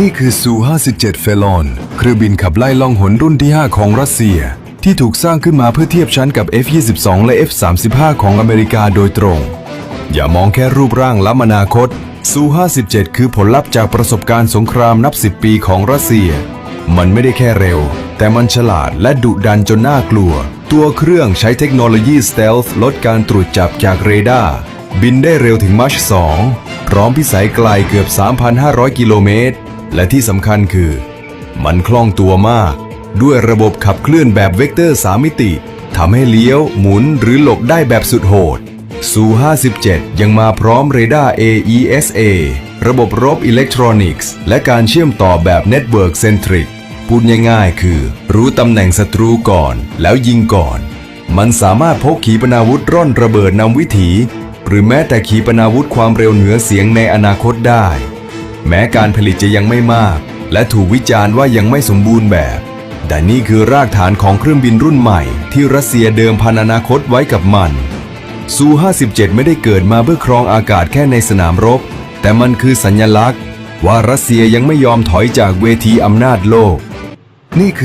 นี่คือซู 57 เฟลอน เครื่องบินขับไล่ล่องหนรุ่นที่ 5 ของรัสเซีย ที่ถูกสร้างขึ้นมาเพื่อเทียบชั้นกับ F-22 และ F-35 ของอเมริกาโดยตรง อย่ามองแค่รูปร่างล้ำอนาคตซู 57 คือผลลัพธ์จากประสบการณ์สงครามนับ 10 ปีของรัสเซีย มันไม่ได้แค่เร็ว แต่มันฉลาดและดุดันจนน่ากลัว ตัวเครื่องใช้เทคโนโลยีสเตลท์ลดการตรวจจับจากเรดาร์บินได้เร็วถึงมัช2 พร้อมพิสัยไกลเกือบ 3,500 กิโลเมตร และที่สำคัญคือ มันคล่องตัวมาก ด้วยระบบขับเคลื่อนแบบเวกเตอร์ 3 มิติทำให้เลี้ยว หมุนหรือหลบได้แบบสุดโหดซู57 ยังมาพร้อมเรดาร์ AESA ระบบรบอิเล็กทรอนิกส์ และการเชื่อมต่อแบบเน็ตเวิร์กเซนทริกพูดง่ายๆคือ รู้ตำแหน่งศัตรูก่อน แล้วยิงก่อน มันสามารถพกขีปนาวุธร่อนระเบิดนำวิถี หรือแม้แต่ขีปนาวุธความเร็วเหนือเสียงในอนาคตได้ แม้การผลิตจะยังไม่มาก และถูกวิจารณ์ว่ายังไม่สมบูรณ์แบบ แต่นี่คือรากฐานของเครื่องบินรุ่นใหม่ ที่รัสเซียเดิมพันอนาคตไว้กับมันซู57 ไม่ได้เกิดมาเพื่อครองอากาศแค่ในสนามรบ แต่มันคือสัญลักษณ์ ว่ารัสเซียยังไม่ยอมถอยจากเวทีอำนาจโลก นี่คือ